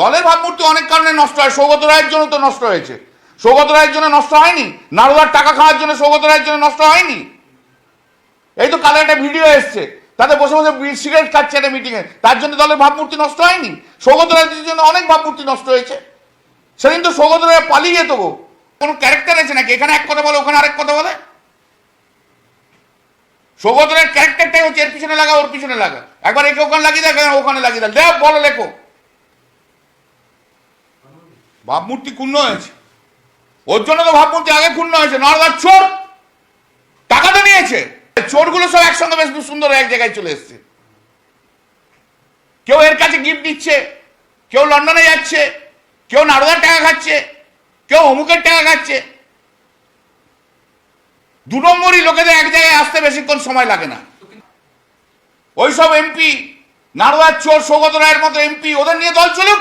দলের ভাবমূর্তি অনেক কারণে নষ্ট হয়। সৌগত রায়ের জন্য তো নষ্ট হয়েছে। সৌগত রায়ের জন্য নষ্ট হয়নি? নারদার টাকা খাওয়ার জন্য সৌগত রায়ের জন্য নষ্ট হয়নি? এই তো কালে একটা ভিডিও এসছে। তাতে বসে বসে সিগারেট খাচ্ছে একটা মিটিংয়ে তার জন্য দলের ভাবমূর্তি নষ্ট হয়নি? সৌগত রায়ের জন্য অনেক ভাবমূর্তি নষ্ট হয়েছে। সেদিন তো সৌগত রায় পালিয়ে যেত গো। কোনো ক্যারেক্টার আছে নাকি? এখানে এক কথা বলে, ওখানে আরেক কথা বলে। সৌগত রায়ের ক্যারেক্টারটাই হচ্ছে, এর পিছনে লাগা, ওর পিছনে লাগা। একবার একে ওখানে লাগিয়ে দেয় ওখানে লাগিয়ে দেয় দেখ, বলো, লেখো। ভাবমূর্তি ক্ষুণ্ণ হয়েছে। ওর জন্য তো ভাবমূর্তি আগে ক্ষুণ্ণ হয়েছে, নর্দার চোর টাকা তো নিয়েছে। চোরগুলো সব একসঙ্গে বেশ সুন্দর এক জায়গায় চলে এসছে। কেউ এর কাছে গিফট দিচ্ছে, কেউ লন্ডনে যাচ্ছে, কেউ নারদার টাকা খাচ্ছে, কেউ অমুকের টাকা খাচ্ছে। দু নম্বরই লোকেদের এক জায়গায় আসতে বেশিক্ষণ সময় লাগে না। ওইসব এমপি, নারদার চোর সৌগত রায়ের মতো এমপি, ওদের নিয়ে দল চলুক।